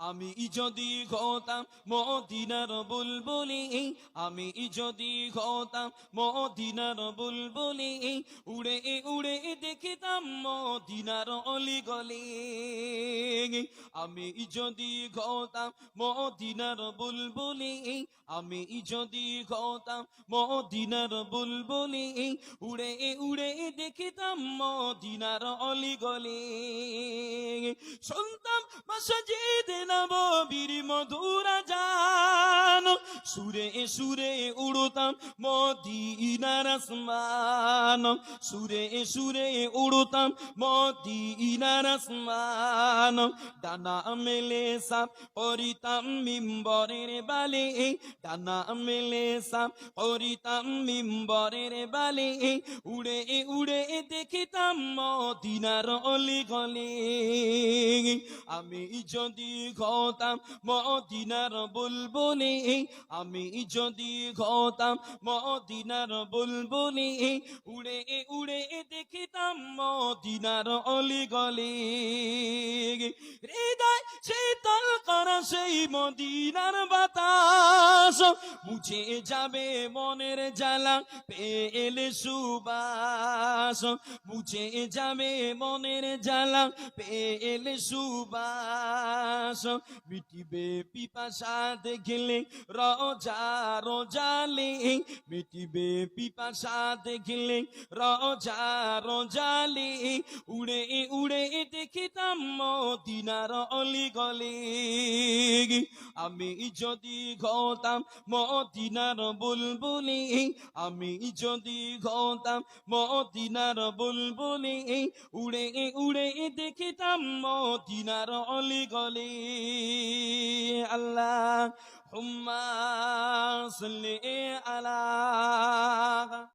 আমি যদি হতাম মদিনার বুলবুলি, আমি যদি হতাম মদিনার বুলবুলি, উড়ে উড়ে দেখিতাম মদিনার অলি গলি আমি যদি হতাম মদিনার বুলবুলি, আমি যদি হতাম মদিনার বুলবুলি, উড়ে উড়ে দেখিতাম মদিনার অলি গলি শুনতাম মসজিদ নববীর মধুর জান সুরে সুরে উড়তাম মদিনার আসমান। সুরে সুরে উড়তাম মদিনার আসমান। ডানা মেলে সাপ পরিতাম মিম্বরের বালে। ডানা মেলে সাপ পরিতাম মিম্বরের বালে। উড়ে উড়ে দেখিতাম মদিনার অলি গলি। আমি যদি হতাম মদিনার বুলবুলি, আমি যদি হতাম মদিনার বুলবুলি, উড়ে উড়ে দেখিতাম মদিনার অলি গলি। হৃদয় শীতল করা সেই মদিনার বাতাস, বুঝে যাবে মনের জ্বালা, পেলে সুবাস। মুছে যাবে মনের জ্বালা, পেলে সুবাস মিটিবে পিপাসা দেখলে, রজা রোজালে মিটিবে পিপাসা দেখলে, রজা রোজালে উড়ে উড়ে দেখিতাম মদিনার অলি গলি আমি যদি হতাম মদিনার বুলবুলি, আমি যদি হতাম মদিনার বুলবুলি উড়ে উড়ে দেখিতাম মদিনার অলি গলি আল্লাহ হুম্মা সাল্লি আলা